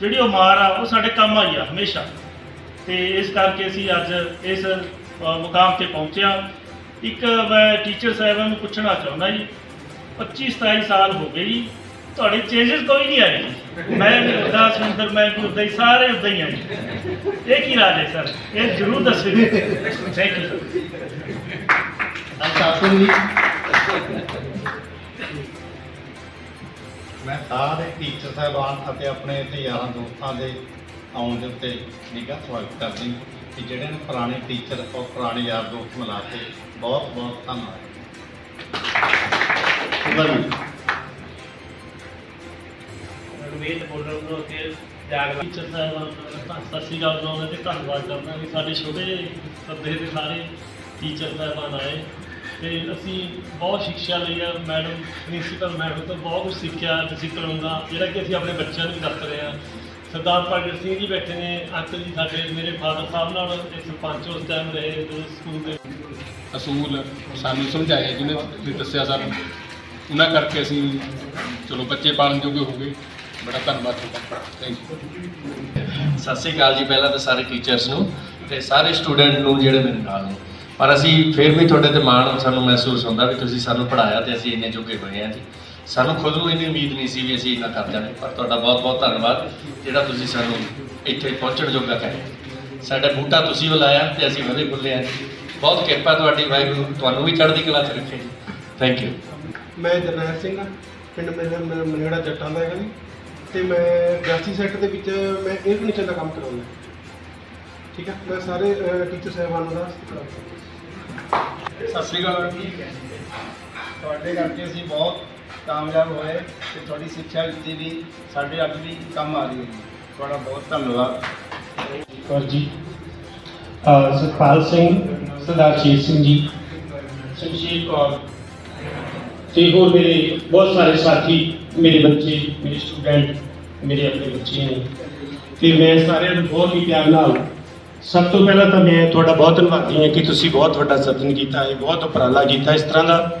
ਜਿਹੜੀ ਉਹ ਮਾਰ ਆ, ਉਹ ਸਾਡੇ ਕੰਮ ਆਈ ਆ ਹਮੇਸ਼ਾ। ਤੇ ਇਸ ਕਰਕੇ ਅਸੀਂ ਅੱਜ ਇਸ ਮੁਕਾਮ ਤੇ ਪਹੁੰਚਿਆ। ਇੱਕ ਮੈਂ ਟੀਚਰ ਸਾਹਿਬਾਂ ਨੂੰ ਪੁੱਛਣਾ ਚਾਹੁੰਦਾ ਜੀ 25 27 ਸਾਲ ਹੋ ਗਏ ਜੀ, ਤੁਹਾਡੇ ਚੇਂਜਸ ਕੋਈ ਨਹੀਂ ਆਏ ਜੀ। ਮੈਂ ਵੀ ਸੁੰਦਰ ਮੈਂ ਵੀ ਹੀ, ਸਾਰੇ ਉਦਾਂ ਹੀ ਆ ਜੀ। ਇਹ ਕੀ ਰਾਜ ਹੈ ਸਰ? ਇਹ ਜ਼ਰੂਰ ਦੱਸਿਓ ਥੈਂਕ ਯੂ ਸਰ ਜੀ ਮੈਂ ਸਾਰੇ ਟੀਚਰ ਸਾਹਿਬਾਨ ਅਤੇ ਆਪਣੇ ਇੱਥੇ ਯਾਰਾਂ ਦੋਸਤਾਂ ਦੇ ਆਉਣ ਦੇ ਉੱਤੇ ਨਿੱਘਾ ਸਵਾਗਤ ਕਰਦੀ ਕਿ ਜਿਹੜੇ ਨੇ ਪੁਰਾਣੇ ਟੀਚਰ ਔਰ ਪੁਰਾਣੇ ਯਾਰ ਦੋਸਤ ਮਿਲਾ ਕੇ ਬਹੁਤ ਬਹੁਤ ਧੰਨਵਾਦ। ਬੋਲਣ ਨੂੰ ਟੀਚਰ ਸਾਹਿਬਾਨ ਸਤਿ ਸ਼੍ਰੀ ਅਕਾਲ ਬੁਲਾਉਣਾ ਤੇ ਧੰਨਵਾਦ ਕਰਦਾ ਕਿ ਸਾਡੇ ਛੋਟੇ ਸੱਦੇ ਦੇ ਸਾਰੇ ਟੀਚਰ ਸਾਹਿਬਾਨ ਆਏ। ਤੇ ਅਸੀਂ ਬਹੁਤ ਸਿੱਖਿਆ ਲਈ ਆ ਮੈਡਮ ਪ੍ਰਿੰਸੀਪਲ ਮੈਡਮ ਤੋਂ ਬਹੁਤ ਕੁਝ ਸਿੱਖਿਆ ਡਿਸਿਪਲਿਨ ਦਾ ਜਿਹੜਾ ਕਿ ਅਸੀਂ ਆਪਣੇ ਬੱਚਿਆਂ ਨੂੰ ਵੀ ਦੱਸ ਰਹੇ ਹਾਂ। ਸਰਦਾਰ ਪ੍ਰਗਟ ਸਿੰਘ ਜੀ ਬੈਠੇ ਨੇ ਅੰਕਲ ਜੀ ਸਾਡੇ ਮੇਰੇ ਫਾਦਰ ਸਾਹਿਬ ਨਾਲ ਇਹ ਸਰਪੰਚ ਉਸ ਟਾਈਮ ਰਹੇ ਜੋ ਸਕੂਲ ਦੇ। ਅਸੂਲ ਸਾਨੂੰ ਸਮਝਾਏ ਜਿਹਨੇ ਤੁਸੀਂ ਦੱਸਿਆ ਸਾਨੂੰ। ਉਹਨਾਂ ਕਰਕੇ ਅਸੀਂ ਚਲੋ ਬੱਚੇ ਪਾਲਣ ਜੋਗੇ ਹੋ ਗਏ। ਬੜਾ ਧੰਨਵਾਦ ਤੁਹਾਡਾ। ਥੈਂਕ ਯੂ ਸਤਿ ਸ੍ਰੀ ਅਕਾਲ ਜੀ ਪਹਿਲਾਂ ਤਾਂ ਸਾਰੇ ਟੀਚਰਸ ਨੂੰ ਤੇ ਸਾਰੇ ਸਟੂਡੈਂਟ ਨੂੰ ਜਿਹੜੇ ਮੇਰੇ ਨਾਲ ਨੇ। ਪਰ ਅਸੀਂ ਫਿਰ ਵੀ ਤੁਹਾਡੇ ਤੇ ਮਾਣ ਸਾਨੂੰ ਮਹਿਸੂਸ ਹੁੰਦਾ ਵੀ ਤੁਸੀਂ ਸਾਨੂੰ ਪੜ੍ਹਾਇਆ ਤੇ ਅਸੀਂ ਇੰਨੇ ਜੋਗੇ ਹੋਏ ਹਾਂ ਜੀ। ਸਾਨੂੰ ਖੁਦ ਨੂੰ ਇੰਨੀ ਉਮੀਦ ਨਹੀਂ ਸੀ ਵੀ ਅਸੀਂ ਇੰਨਾ ਕਰ ਜਾਣਾ ਪਰ ਤੁਹਾਡਾ ਬਹੁਤ ਬਹੁਤ ਧੰਨਵਾਦ ਜਿਹੜਾ ਤੁਸੀਂ ਸਾਨੂੰ ਇੱਥੇ ਪਹੁੰਚਣ ਜੋਗਾ ਕਰਿਆ ਸਾਡਾ ਬੂਟਾ ਤੁਸੀਂ ਲਾਇਆ ਤੇ ਅਸੀਂ ਵਧੇ ਫੁੱਲੇ ਹਾਂ। ਜੀ ਬਹੁਤ ਕਿਰਪਾ ਤੁਹਾਡੀ ਵਾਹਿਗੁਰੂ ਤੁਹਾਨੂੰ ਵੀ ਚੜ੍ਹਦੀ ਕਲਾ 'ਚ ਰੱਖੇ। ਥੈਂਕ ਯੂ ਮੈਂ ਜਰਨੈਲ ਸਿੰਘ ਹਾਂ ਪਿੰਡ ਮੇਰਾ ਮਨੇੜਾ ਜੱਟਾਂ ਦਾ ਹੈਗਾ ਜੀ। ਤੇ ਮੈਂ 82 ਸੈਕਟਰ ਦੇ ਵਿੱਚ ਮੈਂ 에ਅਰ ਕੰਡੀਸ਼ਨ ਦਾ ਕੰਮ ਕਰਾਉਂਦਾ। ਠੀਕ ਹੈ ਮੈਂ ਸਾਰੇ ਟੀਚਰ ਸਾਹਿਬਾਨਾਂ ਦਾ ਸਤਿ ਸ੍ਰੀ ਅਕਾਲ। ਤੁਹਾਡੇ ਕਰਕੇ ਅਸੀਂ ਬਹੁਤ ਕਾਮਯਾਬ ਹੋਏ ਤੇ ਤੁਹਾਡੀ ਸਿੱਖਿਆ ਦਿੱਤੀ ਵੀ ਸਾਡੇ ਅੱਜ ਵੀ ਕੰਮ ਆ ਰਹੀ ਹੈ ਜੀ। ਤੁਹਾਡਾ ਬਹੁਤ ਧੰਨਵਾਦ। ਕੌਰ ਜੀ ਅਹ ਸਤਪਾਲ ਸਿੰਘ ਸਰਦਾਰ ਸ਼ੇਰ ਸਿੰਘ ਜੀ। ਸ਼ਮਸ਼ੀਰ ਕੌਰ। ਤੇ ਹੋਰ ਮੇਰੇ ਬਹੁਤ ਸਾਰੇ ਸਾਥੀ ਮੇਰੇ ਬੱਚੇ ਮੇਰੇ ਸਟੂਡੈਂਟ ਮੇਰੇ ਆਪਣੇ ਬੱਚੇ ਨੇ। ਤੇ ਮੈਂ ਸਾਰਿਆਂ ਨੂੰ ਬਹੁਤ ਹੀ ਪਿਆਰ ਨਾਲ ਸਭ ਤੋਂ ਪਹਿਲਾਂ ਤਾਂ ਮੈਂ ਤੁਹਾਡਾ ਬਹੁਤ ਧੰਨਵਾਦੀ ਹਾਂ ਕਿ ਤੁਸੀਂ ਬਹੁਤ ਵੱਡਾ ਯਤਨ ਕੀਤਾ ਹੈ ਬਹੁਤ ਉਪਰਾਲਾ ਕੀਤਾ ਇਸ ਤਰ੍ਹਾਂ ਦਾ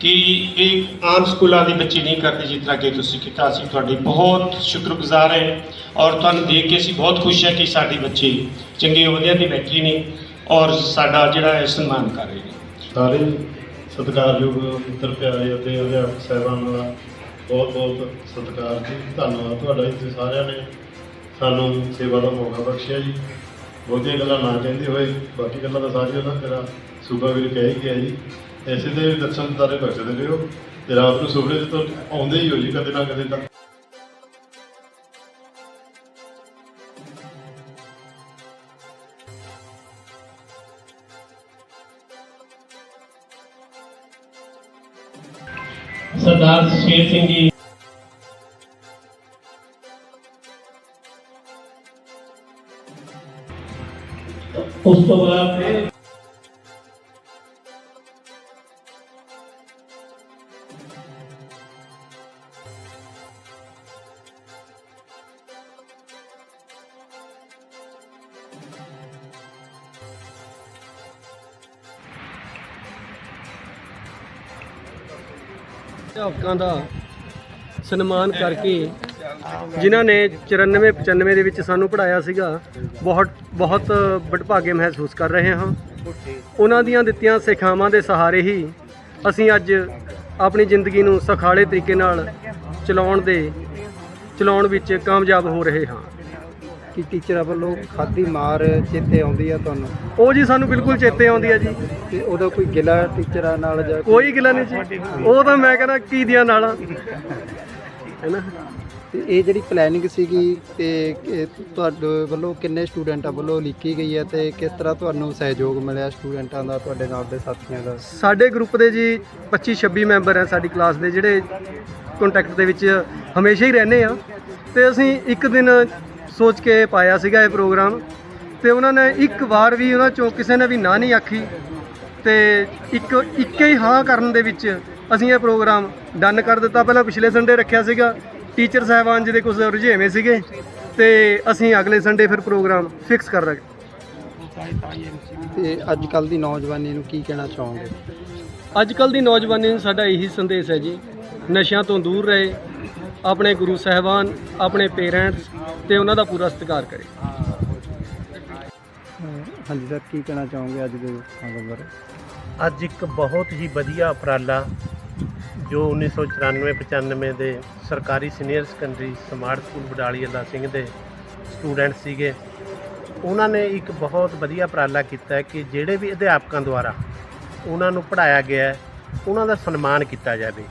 ਕਿ ਇਹ ਆਮ ਸਕੂਲਾਂ ਦੇ ਬੱਚੇ ਨਹੀਂ ਕਰਦੇ ਜਿਸ ਤਰ੍ਹਾਂ ਕਿ ਤੁਸੀਂ ਕੀਤਾ। ਅਸੀਂ ਤੁਹਾਡੇ ਬਹੁਤ ਸ਼ੁਕਰਗੁਜ਼ਾਰ ਹੈ ਔਰ ਤੁਹਾਨੂੰ ਦੇਖ ਕੇ ਅਸੀਂ ਬਹੁਤ ਖੁਸ਼ ਹਾਂ ਕਿ ਸਾਡੇ ਬੱਚੇ ਚੰਗੇ ਅਹੁਦਿਆਂ ਦੀ ਬੈਠੇ ਨੇ ਔਰ ਸਾਡਾ ਜਿਹੜਾ ਹੈ ਸਨਮਾਨ ਕਰ ਰਹੇ ਨੇ ਸਾਰੇ ਸਤਿਕਾਰਯੋਗ ਮਿੱਤਰ, ਪਿਆਰੇ ਅਤੇ ਅਧਿਆਪਕ ਸਾਹਿਬਾਨ ਦਾ ਬਹੁਤ ਬਹੁਤ ਸਤਿਕਾਰ ਜੀ। ਧੰਨਵਾਦ ਤੁਹਾਡਾ ਜੀ ਸਾਰਿਆਂ ਨੇ ਸਾਨੂੰ ਸੇਵਾ ਦਾ ਮੌਕਾ ਬਖਸ਼ਿਆ ਜੀ। ਬਹੁਤੀਆਂ ਗੱਲਾਂ ਨਾ ਕਹਿੰਦੇ ਹੋਏ, ਬਾਕੀ ਗੱਲਾਂ ਤਾਂ ਸਾਰੀਆਂ ਨਾ ਤੇਰਾ ਸੂਬਾ ਵੀਰ ਕਹਿ ਹੀ ਗਿਆ ਜੀ। ਐਸੇ ਦੇ ਦਰਸ਼ਨ ਤਾਰੇ ਬਖਸ਼ਦੇ ਰਹੋ ਤੇ ਰਾਤ ਨੂੰ ਸੁਪਨੇ 'ਚ ਆਉਂਦੇ ਹੀ ਹੋ ਜੀ ਕਦੇ ਨਾ ਕਦੇ ਤਾਂ। ਸਰਦਾਰ ਸ਼ੇਰ ਸਿੰਘ ਜੀ ਅਧਿਆਪਕਾਂ ਦਾ ਸਨਮਾਨ ਕਰਕੇ ਜਿਨ੍ਹਾਂ ਨੇ 94 95 ਦੇ ਵਿੱਚ ਸਾਨੂੰ ਪੜਾਇਆ ਸੀਗਾ, ਬਹੁਤ ਬਹੁਤ ਵਡਭਾਗੇ ਮਹਿਸੂਸ ਕਰ ਰਹੇ ਹਾਂ। ਉਹਨਾਂ ਦੀਆਂ ਦਿੱਤੀਆਂ ਸਿੱਖਿਆਵਾਂ ਦੇ ਸਹਾਰੇ ਹੀ ਅਸੀਂ ਅੱਜ ਆਪਣੀ ਜ਼ਿੰਦਗੀ ਨੂੰ ਸਖਾਲੇ ਤਰੀਕੇ ਨਾਲ ਚਲਾਉਣ ਦੇ, ਚਲਾਉਣ ਵਿੱਚ ਕਾਮਯਾਬ ਹੋ ਰਹੇ ਹਾਂ। ਕਿ ਟੀਚਰਾਂ ਵੱਲੋਂ ਖਾਦੀ ਮਾਰ ਚੇਤੇ ਆਉਂਦੀ ਆ ਤੁਹਾਨੂੰ? ਉਹ ਜੀ ਸਾਨੂੰ ਬਿਲਕੁਲ ਚੇਤੇ ਆਉਂਦੀ ਹੈ ਜੀ। ਤੇ ਉਹਦਾ ਕੋਈ ਗਿਲਾ ਟੀਚਰਾਂ ਨਾਲ ਜਾਂ ਕੋਈ ਗਿਲਾ ਨਹੀਂ ਜੀ। ਉਹ ਤਾਂ ਮੈਂ ਕਹਿੰਦਾ ਕੀ ਦੀਆਂ ਨਾਲਾਂ। ਹੈਨਾ? ਤੇ ਇਹ ਜਿਹੜੀ ਪਲੈਨਿੰਗ ਸੀਗੀ ਤੇ ਇਹ ਤੁਹਾਡੇ ਵੱਲੋਂ ਕਿੰਨੇ ਸਟੂਡੈਂਟਾਂ ਵੱਲੋਂ ਲਿਖੀ ਗਈ ਹੈ ਤੇ ਕਿਸ ਤਰ੍ਹਾਂ ਤੁਹਾਨੂੰ ਸਹਿਯੋਗ ਮਿਲਿਆ ਸਟੂਡੈਂਟਾਂ ਦਾ ਤੁਹਾਡੇ ਨਾਲ ਦੇ ਸਾਥੀਆਂ ਦਾ? ਸਾਡੇ ਗਰੁੱਪ ਦੇ ਜੀ 25 26 ਮੈਂਬਰ ਹੈ ਸਾਡੀ ਕਲਾਸ ਦੇ ਜਿਹੜੇ ਕੰਟੈਕਟ ਦੇ ਵਿੱਚ ਹਮੇਸ਼ਾ ਹੀ ਰਹਿੰਦੇ ਆ। ਤੇ ਅਸੀਂ ਇੱਕ ਦਿਨ ਸੋਚ ਕੇ ਪਾਇਆ ਸੀਗਾ ਇਹ ਪ੍ਰੋਗਰਾਮ। ਤੇ ਉਹਨਾਂ ਨੇ ਇੱਕ ਵਾਰ ਵੀ ਉਹਨਾਂ ਚੋਂ ਕਿਸੇ ਨੇ ਵੀ ਨਾ ਨਹੀਂ ਆਖੀ। ਤੇ ਇੱਕ ਇੱਕੇ ਹੀ ਹਾਂ ਕਰਨ ਦੇ ਵਿੱਚ ਅਸੀਂ ਇਹ ਪ੍ਰੋਗਰਾਮ ਡਨ ਕਰ ਦਿੱਤਾ। ਪਹਿਲਾਂ ਪਿਛਲੇ ਸੰਡੇ ਰੱਖਿਆ ਸੀਗਾ। ਟੀਚਰ ਸਾਹਿਬਾਨ ਜੀ ਦੇ ਕੁਝ ਰੁਝੇਵੇਂ ਸੀਗੇ। ਤੇ ਅਸੀਂ ਅਗਲੇ ਸੰਡੇ ਫਿਰ ਪ੍ਰੋਗਰਾਮ ਫਿਕਸ ਕਰ ਰਹੇ। ਤੇ ਅੱਜ ਕੱਲ ਦੀ ਨੌਜਵਾਨੀ ਨੂੰ ਕੀ ਕਹਿਣਾ ਚਾਹੋਗੇ? ਅੱਜ ਕੱਲ ਦੀ ਨੌਜਵਾਨੀ ਨੂੰ ਸਾਡਾ ਇਹੀ ਸੰਦੇਸ਼ ਹੈ ਜੀ। ਨਸ਼ਿਆਂ ਤੋਂ ਦੂਰ ਰਹੇ। ਆਪਣੇ ਗੁਰੂ ਸਾਹਿਬਾਨ ਆਪਣੇ ਪੇਰੈਂਟਸ ਤੇ ਉਹਨਾਂ ਦਾ ਪੂਰਾ ਸਤਿਕਾਰ ਕਰੇ। ਹਾਂਜੀ ਸਰ ਕੀ ਕਹਿਣਾ ਚਾਹੋਗੇ ਅੱਜ ਦੇ ਸਮਾਗਮ ਬਾਰੇ? ਅੱਜ ਇੱਕ ਬਹੁਤ ਹੀ ਵਧੀਆ ਉਪਰਾਲਾ ਜੋ 1994-95 ਦੇ ਸਰਕਾਰੀ senior secondary smart school Badali Ala Singh ਦੇ ਸਟੂਡੈਂਟ ਸੀਗੇ। ਉਹਨਾਂ ਨੇ ਇੱਕ ਬਹੁਤ ਵਧੀਆ ਉਪਰਾਲਾ ਕੀਤਾ ਕਿ ਜਿਹੜੇ ਵੀ ਅਧਿਆਪਕਾਂ ਦੁਆਰਾ ਉਹਨਾਂ ਨੂੰ ਪੜ੍ਹਾਇਆ ਗਿਆ ਉਹਨਾਂ ਦਾ ਸਨਮਾਨ ਕੀਤਾ ਜਾਵੇ।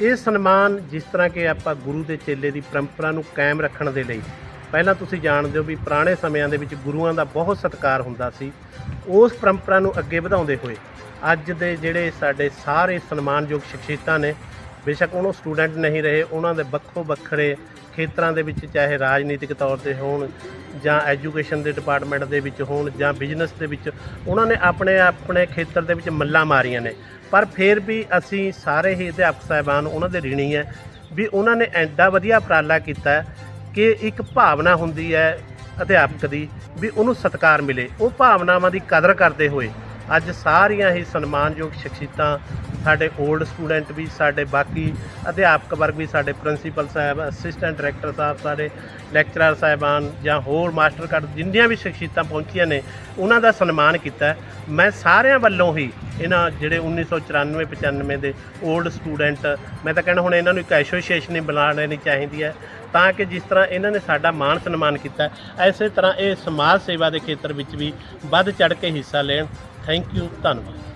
ਇਹ ਸਨਮਾਨ ਜਿਸ ਤਰ੍ਹਾਂ ਕਿ ਆਪਾਂ ਗੁਰੂ ਦੇ ਚੇਲੇ ਦੀ ਪਰੰਪਰਾ ਨੂੰ ਕਾਇਮ ਰੱਖਣ ਦੇ ਲਈ, ਪਹਿਲਾਂ ਤੁਸੀਂ ਜਾਣਦੇ ਹੋ ਵੀ ਪੁਰਾਣੇ ਸਮਿਆਂ ਦੇ ਵਿੱਚ ਗੁਰੂਆਂ ਦਾ ਬਹੁਤ ਸਤਿਕਾਰ ਹੁੰਦਾ ਸੀ। ਉਸ ਪਰੰਪਰਾ ਨੂੰ ਅੱਗੇ ਵਧਾਉਂਦੇ ਹੋਏ ਅੱਜ ਦੇ ਜਿਹੜੇ ਸਾਡੇ ਸਾਰੇ ਸਨਮਾਨਯੋਗ ਸ਼ਖਸੀਅਤਾਂ ਨੇ, ਬੇਸ਼ੱਕ ਉਹਨੂੰ ਸਟੂਡੈਂਟ ਨਹੀਂ ਰਹੇ, ਉਹਨਾਂ ਦੇ ਵੱਖੋ ਵੱਖਰੇ ਖੇਤਰਾਂ ਦੇ ਵਿੱਚ ਚਾਹੇ ਰਾਜਨੀਤਿਕ ਤੌਰ ਤੇ ਹੋਣ ਜਾਂ ਐਜੂਕੇਸ਼ਨ ਦੇ ਡਿਪਾਰਟਮੈਂਟ ਦੇ ਵਿੱਚ ਹੋਣ ਜਾਂ ਬਿਜ਼ਨਸ ਦੇ ਵਿੱਚ, ਉਹਨਾਂ ਨੇ ਆਪਣੇ ਆਪਣੇ ਖੇਤਰ ਦੇ ਵਿੱਚ ਮੱਲਾਂ ਮਾਰੀਆਂ ਨੇ। ਪਰ ਫਿਰ ਵੀ ਅਸੀਂ ਸਾਰੇ ਹੀ ਅਧਿਆਪਕ ਸਾਹਿਬਾਨ, ਉਹਨਾਂ ਦੇ ਰਿਣੀ ਹੈ, ਵੀ ਉਹਨਾਂ ਨੇ ਐਡਾ ਵਧੀਆ ਉਪਰਾਲਾ ਕੀਤਾ ਕਿ ਇੱਕ ਭਾਵਨਾ ਹੁੰਦੀ ਹੈ ਅਧਿਆਪਕ ਦੀ ਵੀ ਉਹਨੂੰ ਸਤਿਕਾਰ ਮਿਲੇ। ਉਹ ਭਾਵਨਾਵਾਂ ਦੀ ਕਦਰ ਕਰਦੇ ਹੋਏ ਅੱਜ ਸਾਰੀਆਂ ਹੀ ਸਨਮਾਨਯੋਗ ਸ਼ਖਸੀਅਤਾਂ ਸਾਡੇ 올ਡ ਸਟੂਡੈਂਟ ਵੀ ਸਾਡੇ ਬਾਕੀ ਅਧਿਆਪਕ ਵਰਗ ਵੀ ਸਾਡੇ ਪ੍ਰਿੰਸੀਪਲ ਸਾਹਿਬ ਅਸਿਸਟੈਂਟ ਡਾਇਰੈਕਟਰ ਸਾਹਿਬ ਸਾਡੇ ਲੈਕਚਰਰ ਸਾਹਿਬਾਨ ਜਾਂ ਹੋਰ ਮਾਸਟਰ ਕੱਟ ਜਿੰਨੀਆਂ ਵੀ ਸ਼ਖਸੀਅਤਾਂ ਪਹੁੰਚੀਆਂ ਨੇ ਉਹਨਾਂ ਦਾ ਸਨਮਾਨ ਕੀਤਾ ਮੈਂ ਸਾਰਿਆਂ ਵੱਲੋਂ ਹੀ ਇਹਨਾਂ ਜਿਹੜੇ 1994 95 ਦੇ 올ਡ ਸਟੂਡੈਂਟ ਮੈਂ ਤਾਂ ਕਹਿੰਦਾ ਹੁਣ ਇਹਨਾਂ ਨੂੰ ਇੱਕ ਐਸੋਸੀਏਸ਼ਨ ਹੀ ਬਣਾ ਲੈਣੀ ਚਾਹੀਦੀ ਹੈ ਤਾਂ ਕਿ ਜਿਸ ਤਰ੍ਹਾਂ ਇਹਨਾਂ ਨੇ ਸਾਡਾ ਮਾਣ ਸਨਮਾਨ ਕੀਤਾ ਹੈ, ਐਸੇ ਤਰ੍ਹਾਂ ਇਹ ਸਮਾਜ ਸੇਵਾ ਦੇ ਖੇਤਰ ਵਿੱਚ ਵੀ ਵੱਧ ਚੜ ਕੇ ਹਿੱਸਾ ਲੈਣ। ਥੈਂਕ ਯੂ ਧੰਨਵਾਦ।